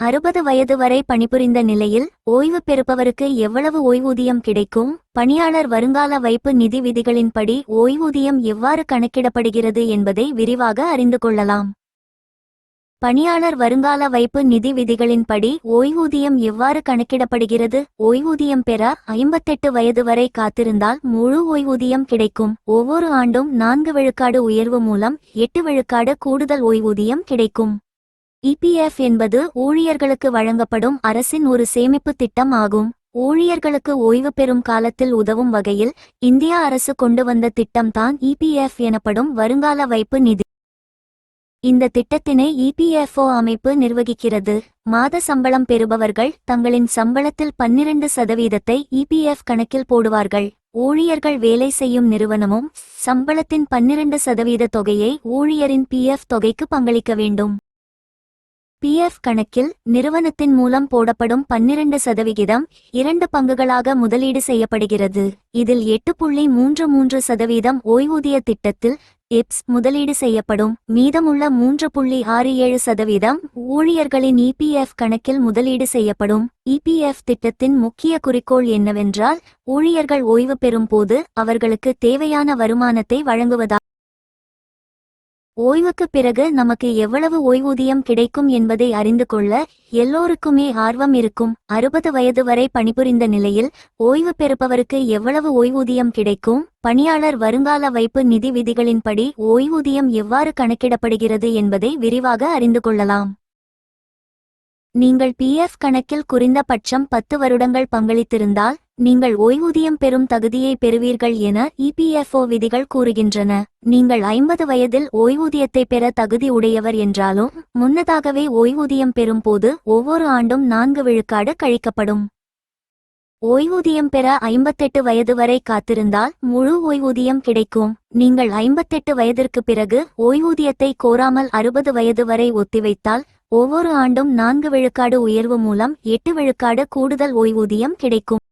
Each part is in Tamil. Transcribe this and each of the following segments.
அறுபது வயது வரை பணிபுரிந்த நிலையில் ஓய்வு பெறுபவருக்கு எவ்வளவு ஓய்வூதியம் கிடைக்கும்? பணியாளர் வருங்கால வைப்பு நிதி விதிகளின்படி ஓய்வூதியம் எவ்வாறு கணக்கிடப்படுகிறது என்பதை விரிவாக அறிந்து கொள்ளலாம். பணியாளர் வருங்கால வைப்பு நிதி விதிகளின்படி ஓய்வூதியம் எவ்வாறு கணக்கிடப்படுகிறது? ஓய்வூதியம் பெற ஐம்பத்தெட்டு வயது வரை காத்திருந்தால் முழு ஓய்வூதியம் கிடைக்கும். ஒவ்வொரு ஆண்டும் நான்கு விழுக்காடு உயர்வு மூலம் எட்டு விழுக்காடு கூடுதல் ஓய்வூதியம் கிடைக்கும். இபிஎஃப் என்பது ஊழியர்களுக்கு வழங்கப்படும் அரசின் ஒரு சேமிப்பு திட்டம் ஆகும். ஊழியர்களுக்கு ஓய்வு பெறும் காலத்தில் உதவும் வகையில் இந்திய அரசு கொண்டு வந்த திட்டம்தான் இபிஎஃப் எனப்படும் வருங்கால வைப்பு நிதி. இந்த திட்டத்தினை இபிஎஃப்ஓ அமைப்பு நிர்வகிக்கிறது. மாத சம்பளம் பெறுபவர்கள் தங்களின் சம்பளத்தில் பன்னிரண்டு சதவீதத்தை இபிஎஃப் கணக்கில் போடுவார்கள். ஊழியர்கள் வேலை செய்யும் நிறுவனமும் சம்பளத்தின் பன்னிரண்டு சதவீத தொகையை ஊழியரின் பிஎஃப் தொகைக்கு பங்களிக்க வேண்டும். பிஎஃப் கணக்கில் நிறுவனத்தின் மூலம் போடப்படும் பன்னிரண்டு சதவிகிதம் இரண்டு பங்குகளாக முதலீடு செய்யப்படுகிறது. இதில் எட்டு புள்ளி மூன்று மூன்று சதவீதம் ஓய்வூதிய திட்டத்தில் எப்ஸ் முதலீடு செய்யப்படும். மீதமுள்ள மூன்று புள்ளி ஆறு ஏழு சதவீதம் ஊழியர்களின் இபிஎஃப் கணக்கில் முதலீடு செய்யப்படும். இபிஎஃப் திட்டத்தின் முக்கிய குறிக்கோள் என்னவென்றால் ஊழியர்கள் ஓய்வு பெறும் போது அவர்களுக்கு தேவையான வருமானத்தை வழங்குவதா ஓய்வுக்கு பிறகு நமக்கு எவ்வளவு ஓய்வூதியம் கிடைக்கும் என்பதை அறிந்து கொள்ள எல்லோருக்குமே ஆர்வம் இருக்கும். அறுபது வயது வரை பணிபுரிந்த நிலையில் ஓய்வு பெறுபவருக்கு எவ்வளவு ஓய்வூதியம் கிடைக்கும்? பணியாளர் வருங்கால வைப்பு நிதி விதிகளின்படி ஓய்வூதியம் எவ்வாறு கணக்கிடப்படுகிறது என்பதை விரிவாக அறிந்து கொள்ளலாம். நீங்கள் பிஎஃப் கணக்கில் குறைந்தபட்சம் பத்து வருடங்கள் பங்களித்திருந்தால் நீங்கள் ஓய்வூதியம் பெறும் தகுதியை பெறுவீர்கள் என இபிஎஃப்ஓ விதிகள் கூறுகின்றன. நீங்கள் ஐம்பது வயதில் ஓய்வூதியத்தை பெற தகுதி உடையவர் என்றாலும் முன்னதாகவே ஓய்வூதியம் பெறும்போது ஒவ்வொரு ஆண்டும் நான்கு விழுக்காடு கழிக்கப்படும். ஓய்வூதியம் பெற ஐம்பத்தெட்டு வயது வரை காத்திருந்தால் முழு ஓய்வூதியம் கிடைக்கும். நீங்கள் ஐம்பத்தெட்டு வயதிற்கு பிறகு ஓய்வூதியத்தை கோராமல் அறுபது வயது வரை ஒத்திவைத்தால் ஒவ்வொரு ஆண்டும் நான்கு விழுக்காடு உயர்வு மூலம் எட்டு விழுக்காடு கூடுதல் ஓய்வூதியம் கிடைக்கும்.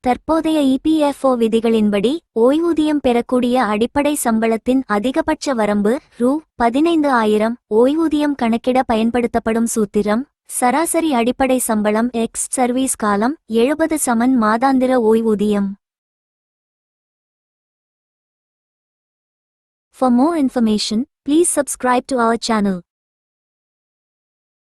தற்போதைய இபிஎஃப்ஓ விதிகளின்படி ஓய்வூதியம் பெறக்கூடிய அடிப்படை சம்பளத்தின் அதிகபட்ச வரம்பு ரூ. பதினைந்து ஆயிரம். ஓய்வூதியம் கணக்கிட பயன்படுத்தப்படும் சூத்திரம் சராசரி அடிப்படை சம்பளம் எக்ஸ் சர்வீஸ் காலம் எழுபது சமன் மாதாந்திர ஓய்வூதியம். For more information, please subscribe to our channel.